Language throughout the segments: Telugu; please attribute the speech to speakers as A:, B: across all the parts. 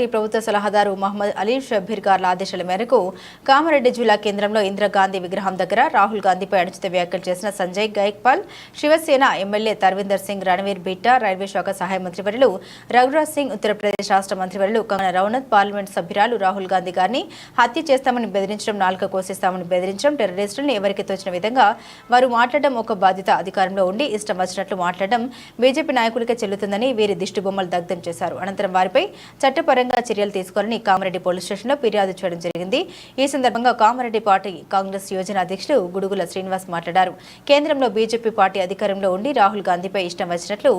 A: ప్రభుత్వ సలహాదారు మహమ్మద్ అలీ షబ్బీర్ గార్ల ఆదేశాల మేరకు కామారెడ్డి జిల్లా కేంద్రంలో ఇందిరాగాంధీ విగ్రహం దగ్గర రాహుల్ గాంధీపై అనుచిత వ్యాఖ్యలు చేసిన సంజయ్ గైక్పాల్ శివసేన ఎమ్మెల్యే తర్విందర్ సింగ్ రణవీర్ బిట్టా రైల్వే శాఖ సహాయ మంత్రివర్యులు రఘురాజ్ సింగ్ ఉత్తరప్రదేశ్ రాష్ట్ర మంత్రివర్యులు కంగన రౌనత్ పార్లమెంట్ సభ్యురాలు రాహుల్ గాంధీ గారిని హత్య చేస్తామని బెదిరించడం నాలుక కోసిస్తామని బెదిరించడం టెర్రరిస్టులను ఎవరికి తోచిన విధంగా వారు మాట్లాడడం ఒక బాధ్యత అధికారంలో ఉండి ఇష్టం వచ్చినట్లు మాట్లాడడం బీజేపీ నాయకులకే చెల్లుతుందని వీరి దిష్టిబొమ్మలు దగ్ధం చేశారు. అనంతరం వారిపై చట్టపరంగా చర్యలు తీసుకోవాలని కామారెడ్డి పోలీస్ స్టేషన్లో ఫిర్యాదు చేయడం జరిగింది. ఈ సందర్భంగా కామారెడ్డి పార్టీ కాంగ్రెస్ యోజన అధ్యక్షుడు గుడుగుల శ్రీనివాస్ మాట్లాడారు. కేంద్రంలో బీజేపీ పార్టీ అధికారంలో ఉండి రాహుల్ గాంధీపై ఇష్టం వచ్చినట్లు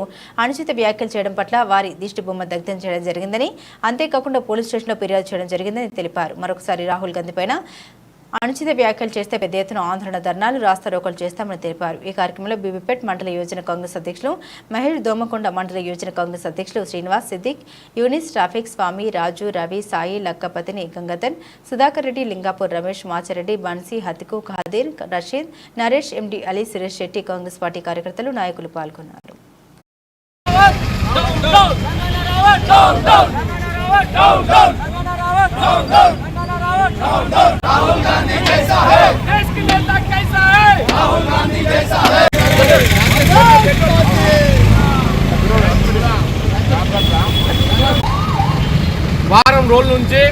A: అనుచిత వ్యాఖ్యలు చేయడం పట్ల వారి దిష్టిబొమ్మ దగ్ధం చేయడం జరిగిందని అంతేకాకుండా పోలీస్ స్టేషన్లో ఫిర్యాదు చేయడం జరిగిందని తెలిపారు. మరొకసారి రాహుల్ గాంధీ పైన అనుచిత వ్యాఖ్యలు చేస్తే పెద్ద ఎత్తున ఆందోళన ధర్నాలు రాస్తారోకలు చేస్తామని తెలిపారు ఈ కార్యక్రమంలో బీబీపేట్ మండల యోజన కాంగ్రెస్ అధ్యక్షులు మహేష్ దోమకొండ మండల యోజన కాంగ్రెస్ అధ్యక్షులు శ్రీనివాస్ సిద్దిక్ యూనిస్ ట్రాఫిక్ స్వామి రాజు రవి సాయి లక్కపతిని Gangadhar Sudhakar Reddy Lingapur Ramesh Machareddy Bansi హతికు Khadeer Rasheed Naresh MD Ali Suresh Shetty Congress party కార్యకర్తలు నాయకులు పాల్గొన్నారు
B: देश की नेता कैसा है
C: వారం రోజుల నుంచి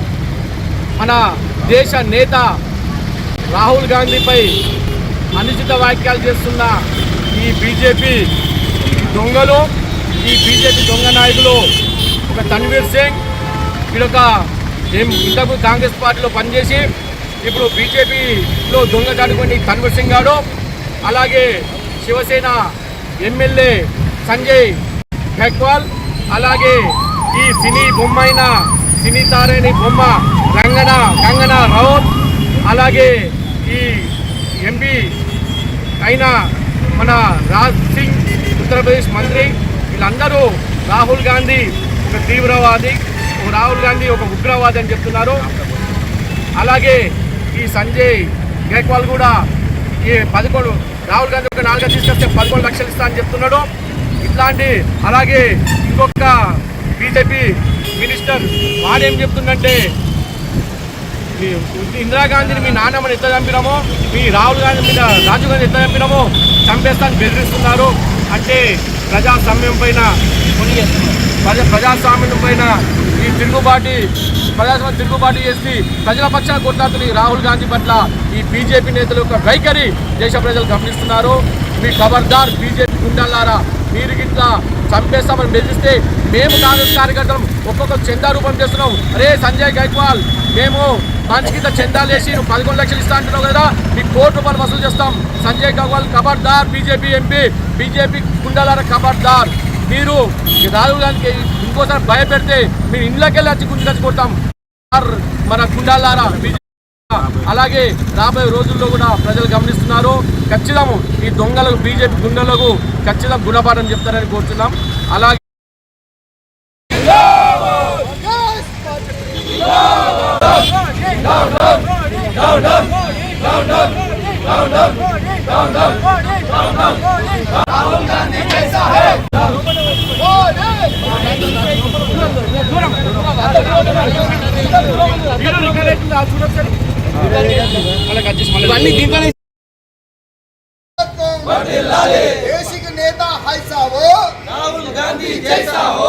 C: మన దేశ నేత రాహుల్ గాంధీపై అనుచిత వ్యాఖ్యలు చేస్తున్న ఈ బీజేపీ దొంగలు ఈ బీజేపీ దొంగ నాయకులు ఒక తన్వీర్ సింగ్ వీడొక మేము ఇంతకు కాంగ్రెస్ పార్టీలో పనిచేసి ఇప్పుడు బీజేపీలో దొంగ చాటుకొని కన్వర్ సింగ్ గారు అలాగే శివసేన ఎమ్మెల్యే సంజయ్ గైక్వాల్ అలాగే ఈ సినీ బొమ్మ అయిన సినీ తారేని బొమ్మ రంగన కంగన రౌత్ అలాగే ఈ ఎంపీ అయిన మన రాజ్ సింగ్ ఉత్తరప్రదేశ్ మంత్రి వీళ్ళందరూ రాహుల్ గాంధీ ఒక తీవ్రవాది. రాహుల్ గాంధీ ఒక ఉగ్రవాది అని చెప్తున్నారు. అలాగే ఈ సంజయ్ గైక్వాల్ కూడా ఈ పదకొండు రాహుల్ గాంధీ ఒక నాలుగు తీసుకొస్తే పదకొండు లక్షలు ఇస్తా అని చెప్తున్నాడు. ఇట్లాంటి అలాగే ఇంకొక బీజేపీ మినిస్టర్ వాడేం చెప్తుందంటే ఇందిరాగాంధీని మీ నాన్నమ్మని ఎంత చంపినామో మీ రాహుల్ గాంధీ మీద రాజీవ్ గాంధీ ఎంత చంపినామో చంపేస్తాను బెదిరిస్తున్నారు. అంటే ప్రజాస్వామ్యం పైన ప్రజా ప్రజాస్వామ్యం పైన ఈ తిరుగుబాటి ప్రజాస్వామ్యం తిరుగుబాటు చేసి ప్రజల పక్షాన కొట్లాడుతున్న రాహుల్ గాంధీ పట్ల ఈ బీజేపీ నేతల యొక్క వైఖరి దేశ ప్రజలు గమనిస్తున్నారు. మీ ఖబర్దార్ బీజేపీ గుండెల్లారా మీరు గిట్లా చంపేస్తామని బెదిరిస్తే మేము కాంగ్రెస్ కార్యకర్తలు ఒక్కొక్క చందా రూపం చేస్తున్నాం. అరే సంజయ్ గైక్వాల్ మేము మంచి కింద చందాలు వేసి నువ్వు పదకొండు లక్షలు ఇస్తా అంటున్నావు కదా మీకు కోటి రూపాయలు వసూలు చేస్తాం. సంజయ్ గైక్వాల్ ఖబర్దార్ బీజేపీ ఎంపీ బీజేపీ గుండాలారా ఖబర్దార్. మీరు రాహుల్ గాంధీకి ఇంకోసారి భయపెడితే మీరు ఇండ్లకెళ్ళి వచ్చి గుంజు కొడతాం. సార్, మన గుండాలారా అలాగే రాబోయే రోజుల్లో కూడా ప్రజలు గమనిస్తున్నారు. ఖచ్చితము ఈ దొంగలకు బీజేపీ గుండెలకు ఖచ్చితంగా గుణపాఠం చెప్తారని కోరుతున్నాం అలాగే ఇవన్నీ దీంట్లోనే
D: देश के नेता है साहब राहुल गांधी जैसा हो